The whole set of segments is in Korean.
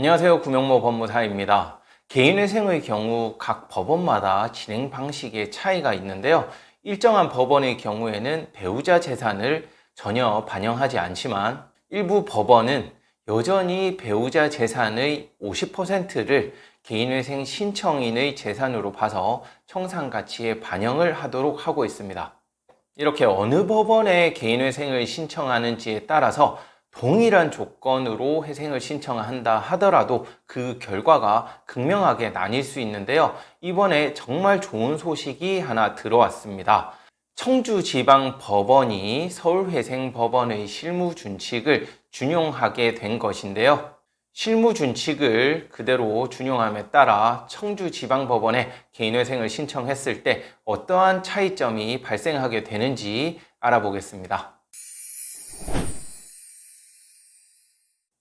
안녕하세요. 구명모 법무사입니다. 개인회생의 경우 각 법원마다 진행 방식에 차이가 있는데요. 일정한 법원의 경우에는 배우자 재산을 전혀 반영하지 않지만 일부 법원은 여전히 배우자 재산의 50%를 개인회생 신청인의 재산으로 봐서 청산가치에 반영을 하도록 하고 있습니다. 이렇게 어느 법원에 개인회생을 신청하는지에 따라서 동일한 조건으로 회생을 신청한다 하더라도 그 결과가 극명하게 나뉠 수 있는데요. 이번에 정말 좋은 소식이 하나 들어왔습니다. 청주지방법원이 서울회생법원의 실무준칙을 준용하게 된 것인데요. 실무준칙을 그대로 준용함에 따라 청주지방법원에 개인회생을 신청했을 때 어떠한 차이점이 발생하게 되는지 알아보겠습니다.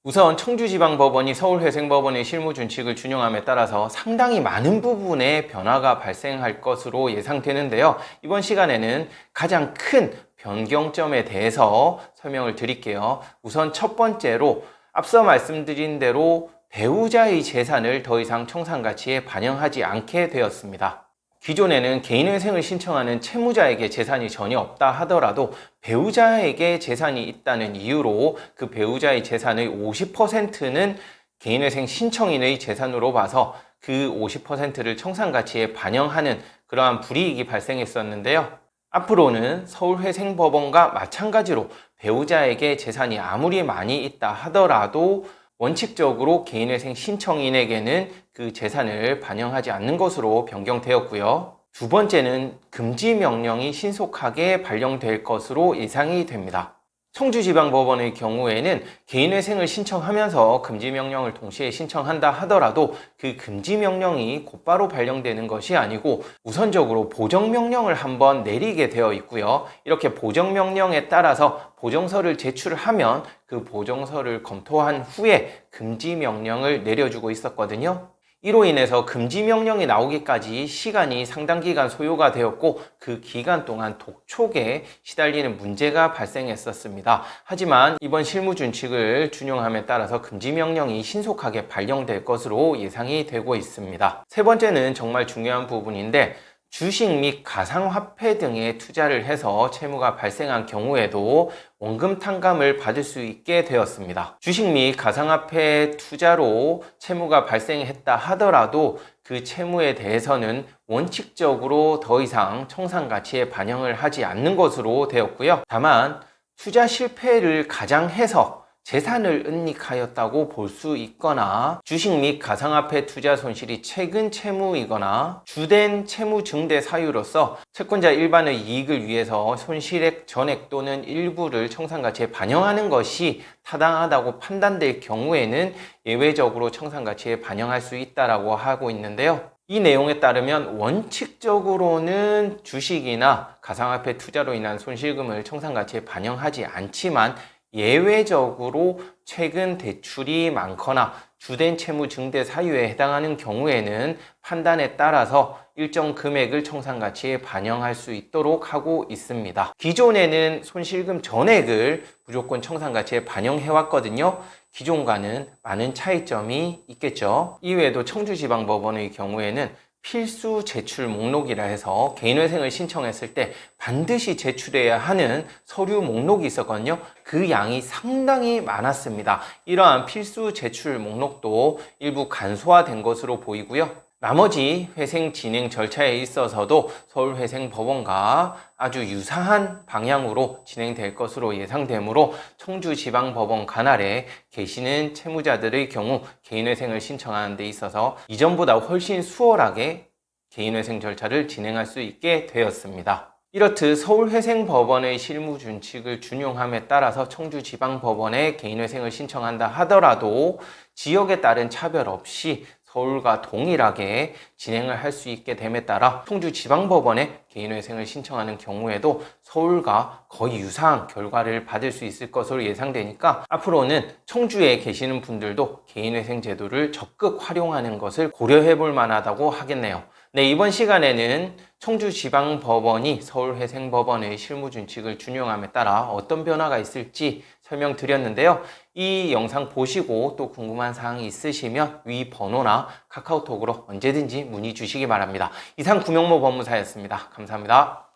우선 청주지방법원이 서울회생법원의 실무준칙을 준용함에 따라서 상당히 많은 부분에 변화가 발생할 것으로 예상되는데요. 이번 시간에는 가장 큰 변경점에 대해서 설명을 드릴게요. 우선 첫 번째로 앞서 말씀드린 대로 배우자의 재산을 더 이상 청산가치에 반영하지 않게 되었습니다. 기존에는 개인회생을 신청하는 채무자에게 재산이 전혀 없다 하더라도 배우자에게 재산이 있다는 이유로 그 배우자의 재산의 50%는 개인회생 신청인의 재산으로 봐서 그 50%를 청산가치에 반영하는 그러한 불이익이 발생했었는데요. 앞으로는 서울회생법원과 마찬가지로 배우자에게 재산이 아무리 많이 있다 하더라도 원칙적으로 개인회생 신청인에게는 그 재산을 반영하지 않는 것으로 변경되었고요. 두 번째는 금지 명령이 신속하게 발령될 것으로 예상이 됩니다. 청주지방법원의 경우에는 개인회생을 신청하면서 금지명령을 동시에 신청한다 하더라도 그 금지명령이 곧바로 발령되는 것이 아니고 우선적으로 보정명령을 한번 내리게 되어 있고요. 이렇게 보정명령에 따라서 보정서를 제출하면 그 보정서를 검토한 후에 금지명령을 내려주고 있었거든요. 이로 인해서 금지 명령이 나오기까지 시간이 상당 기간 소요가 되었고 그 기간 동안 독촉에 시달리는 문제가 발생했었습니다. 하지만 이번 실무 준칙을 준용함에 따라서 금지 명령이 신속하게 발령될 것으로 예상이 되고 있습니다. 세 번째는 정말 중요한 부분인데 주식 및 가상화폐 등에 투자를 해서 채무가 발생한 경우에도 원금 탕감을 받을 수 있게 되었습니다. 주식 및 가상화폐 투자로 채무가 발생했다 하더라도 그 채무에 대해서는 원칙적으로 더 이상 청산 가치에 반영을 하지 않는 것으로 되었고요. 다만 투자 실패를 가장해서 재산을 은닉하였다고 볼 수 있거나 주식 및 가상화폐 투자 손실이 최근 채무이거나 주된 채무 증대 사유로서 채권자 일반의 이익을 위해서 손실액 전액 또는 일부를 청산가치에 반영하는 것이 타당하다고 판단될 경우에는 예외적으로 청산가치에 반영할 수 있다라고 하고 있는데요. 이 내용에 따르면 원칙적으로는 주식이나 가상화폐 투자로 인한 손실금을 청산가치에 반영하지 않지만 예외적으로 최근 대출이 많거나 주된 채무 증대 사유에 해당하는 경우에는 판단에 따라서 일정 금액을 청산 가치에 반영할 수 있도록 하고 있습니다. 기존에는 손실금 전액을 무조건 청산 가치에 반영해 왔거든요. 기존과는 많은 차이점이 있겠죠. 이외에도 청주지방법원의 경우에는 필수 제출 목록이라 해서 개인회생을 신청했을 때 반드시 제출해야 하는 서류 목록이 있었거든요. 그 양이 상당히 많았습니다. 이러한 필수 제출 목록도 일부 간소화된 것으로 보이고요. 나머지 회생 진행 절차에 있어서도 서울회생법원과 아주 유사한 방향으로 진행될 것으로 예상되므로 청주지방법원 관할에 계시는 채무자들의 경우 개인회생을 신청하는 데 있어서 이전보다 훨씬 수월하게 개인회생 절차를 진행할 수 있게 되었습니다. 이렇듯 서울회생법원의 실무준칙을 준용함에 따라서 청주지방법원에 개인회생을 신청한다 하더라도 지역에 따른 차별 없이 서울과 동일하게 진행을 할 수 있게 됨에 따라 청주지방법원에 개인회생을 신청하는 경우에도 서울과 거의 유사한 결과를 받을 수 있을 것으로 예상되니까 앞으로는 청주에 계시는 분들도 개인회생 제도를 적극 활용하는 것을 고려해 볼 만하다고 하겠네요. 네, 이번 시간에는 청주지방법원이 서울회생법원의 실무준칙을 준용함에 따라 어떤 변화가 있을지 설명드렸는데요. 이 영상 보시고 또 궁금한 사항이 있으시면 위 번호나 카카오톡으로 언제든지 문의 주시기 바랍니다. 이상 구명모 법무사였습니다. 감사합니다.